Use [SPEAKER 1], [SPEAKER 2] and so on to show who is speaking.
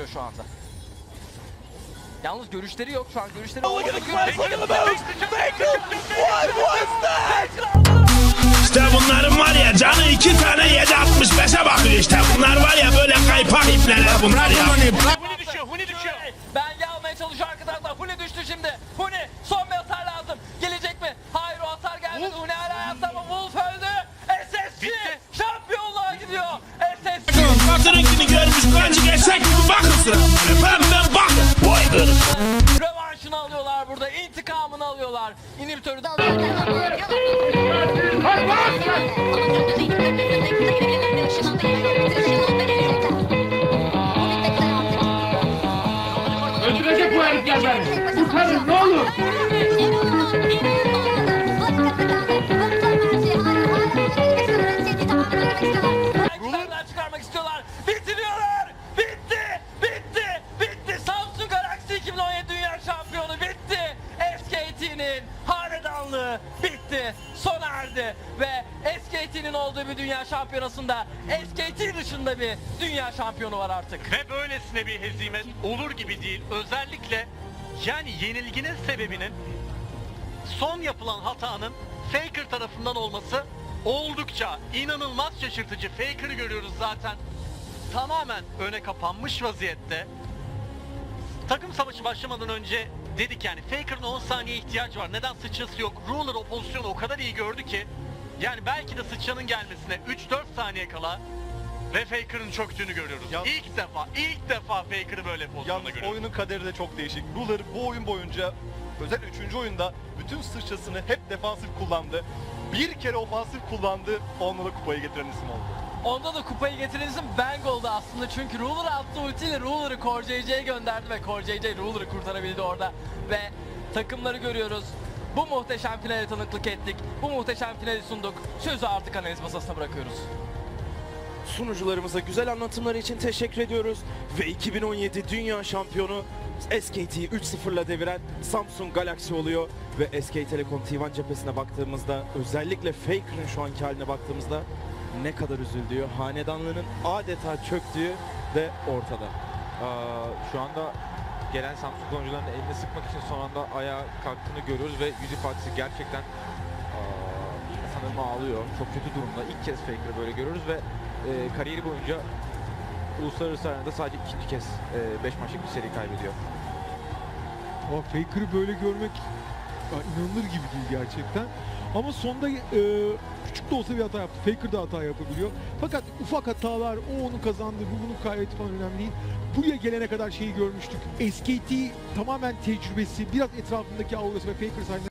[SPEAKER 1] geliyor şu anda. Yalnız görüşleri yok şu an görüşleri.
[SPEAKER 2] İşte bunların var ya canı iki tane 7.65'e bakıyor işte. Bunlar var ya böyle kaypak ipler bunlar ya.
[SPEAKER 3] Huni düşüyor, Huni düşüyor.
[SPEAKER 1] Belge almaya çalışıyor arka taraftan. Huni düştü şimdi. Huni intikamını alıyorlar. İnhibitörü de
[SPEAKER 4] Öldürecek bu herifler beni. Kurtarın ne olur.
[SPEAKER 1] Hanedanlığı bitti. Sona erdi. Ve SKT'nin olduğu bir dünya şampiyonasında SKT dışında bir dünya şampiyonu var artık.
[SPEAKER 3] Ve böylesine bir hezimet olur gibi değil. Özellikle yani yenilginin sebebinin son yapılan hatanın Faker tarafından olması oldukça inanılmaz şaşırtıcı. Faker'ı görüyoruz zaten tamamen öne kapanmış vaziyette. Takım savaşı başlamadan önce dedik yani Faker'ın 10 saniye ihtiyacı var. Neden sıçrası yok? Ruler o pozisyonu o kadar iyi gördü ki yani belki de sıçranın gelmesine 3-4 saniye kala ve Faker'ın çöktüğünü görüyoruz.
[SPEAKER 5] Yalnız-
[SPEAKER 3] ilk defa, ilk defa Faker'ı böyle pozisyonda görüyoruz.
[SPEAKER 5] oyunun kaderi de çok değişik. Ruler bu oyun boyunca özel 3. oyunda bütün sıçrasını hep defansif kullandı. Bir kere ofansif kullandı, onunla da kupayı getiren isim oldu.
[SPEAKER 1] Onda da kupayı getiren isim Bang oldu aslında çünkü Ruler attı ultiyle Ruler'ı Core JJ'ye gönderdi ve Core JJ Ruler'ı kurtarabildi orada ve takımları görüyoruz. Bu muhteşem finale tanıklık ettik. Bu muhteşem finali sunduk. Sözü artık analiz masasına bırakıyoruz.
[SPEAKER 6] Sunucularımıza güzel anlatımları için teşekkür ediyoruz. Ve 2017 Dünya Şampiyonu SKT'yi 3-0'la deviren Samsung Galaxy oluyor. Ve SK Telekom T1 cephesine baktığımızda özellikle Faker'ın şu anki haline baktığımızda ne kadar üzüldüğü, hanedanlığının adeta çöktüğü de ortada.
[SPEAKER 7] Aa, şu anda gelen Samsung oyuncularının elini sıkmak için son anda ayağa kalktığını görüyoruz ve yüz ifadesi gerçekten aa, sanırım ağlıyor. Çok kötü durumda. İlk kez Faker'ı böyle görüyoruz ve e, kariyeri boyunca uluslararası arenada sadece ikinci kez 5 maçlık bir seri kaybediyor.
[SPEAKER 8] Ama Faker'ı böyle görmek inanılır gibi değil gerçekten. Ama sonda e, küçük de olsa bir hata yaptı. Faker da hata yapabiliyor. Fakat ufak hatalar, o onu kazandı, bu bunu kaybetti falan önemli değil. Buraya gelene kadar şeyi görmüştük. SKT tamamen tecrübesi, biraz etrafındaki aurası ve Faker sayesinde